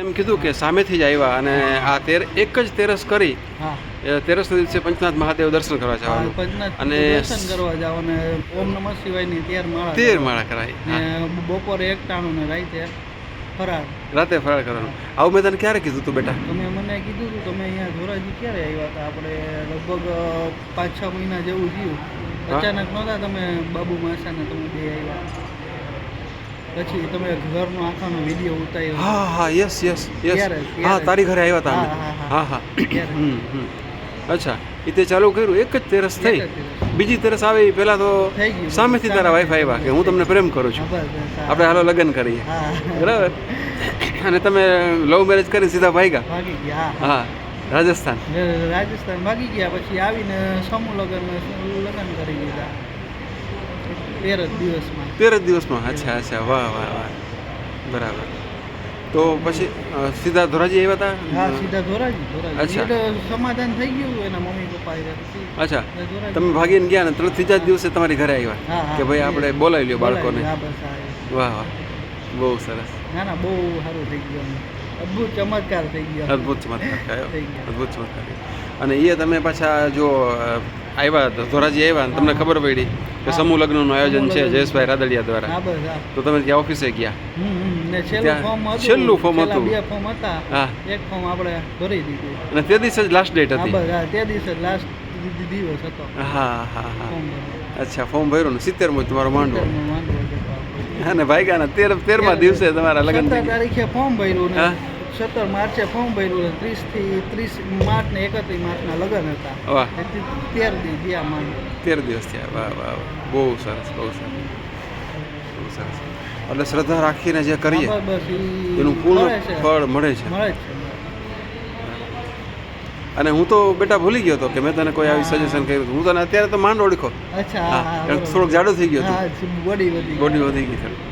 એમ કીધું કે સામેથી જ આવ્યા અને આ તેર એક જ તેરસ કરી તેરસ દિવસે પંચનાથ મહાદેવ દર્શન કરવા જવાનું. અને દર્શન કરવા જાવ અને ઓમ નમઃ શિવાયની તેર માળા તેર માળા કરાય. બપોરે એક ટાણું ને રાતે ફરાર. રાતે ફરાળ કરવાનું. આવું મેં તને ક્યારે કીધું તું બેટા? તમે મને કીધું તું તમે અહીંયા ધોરાજી ક્યારે આવ્યા હતા? આપણે લગભગ પાંચ છ મહિના જેવું થયું. અચાનક નહોતા તમે બાબુ માસાને તમે બે આવ્યા. પછી તમે ઘરનો આખાનો વીડિયો ઉતાર્યો. હા હા યસ યસ યસ હા તારી ઘરે આવ્યા હતા હા, હા. અચ્છા એ તે ચાલુ કર્યું? એક જ તેરસ થઈ. બીજી તેરસ આવે એ પહેલા તો. સામેથી તારા વાઈફ આવ્યા કે હું તમને પ્રેમ કરું છું. આપણે હાલો લગ્ન કરીએ. બરાબર? અને તમે લવ મેરેજ કરી સીધા ભાગ્યા? ગયા હા રાજસ્થાન. રાજસ્થાન ભાગી ગયા પછી આવીને સમૂહ લગ્ન લગ્ન કરી દીધા. તેર જ દિવસમાં. તેર જ દિવસમાં? અચ્છા અચ્છા. વાહ વાહ વાહ. બરાબર. તો પછી સીધા ધોરાજી આવ્યા હા હતા સીધા ધોરાજી ધોરાજી. સમાધાન થઈ ગયું એના મમ્મી પપ્પા અચ્છા. તમે ભાગીને ગયા ને તરત ત્રીજા દિવસે તમારી ઘરે આવ્યા. કે ભાઈ આપણે બોલાવી લ્યો બાળકોને. વાહ વાહ. બહુ સરસ. ના ના બહુ સારું થઈ ગયું. અદ્ભુત ચમત્કાર થઈ ગયો. અદ્ભુત ચમત્કાર થયો. અદ્ભુત ચમત્કાર અને એ તમે પાછા જો આવ્યા ધોરાજી આવ્યા ને તમને ખબર પડી કે. સમૂહ લગ્નનું આયોજન છે જયેશભાઈ રાદડિયા દ્વારા. તો તમે ત્યાં ઓફિસે ગયા? છેલ્લું ફોર્મ હતું. બે ફોર્મ હતા. હા. એક ફોર્મ આપણે ભરી દીધું. અને તે દિવસે જ લાસ્ટ ડેટ હતી? હા તે દિવસે લાસ્ટ દિવસ હતો. હા હા હા. અચ્છા ફોર્મ ભર્યું ને સિત્તેરમું તમારો માંડવો. માંડવો. અને ભાગ્યા તેર તેરમા દિવસે તમારા લગ્ન તારીખે ફોર્મ ભર્યું ને સત્તર માર્ચે ફોર્મ ભર્યું ને ત્રીસથી ત્રીસ માર્ચ ને એકત્રીસ માર્ચના લગ્ન હતા. તેર દિવસ ગયા માન તેર દિવસ થયા. વાહ વાહ. બહુ સરસ બહુ સરસ. બહુ સરસ. એટલે શ્રદ્ધા રાખીને જે કરીએ એનું પૂર્ણ. ફળ મળે છે. મળે છે. અને હું તો બેટા ભૂલી ગયો હતો કે મેં તને કોઈ આવી સજેશન કર્યું હું તને અત્યારે તો માંડ ઓળખો. અચ્છા થોડોક જાડો થઈ ગયો બોડી વધી ગઈ.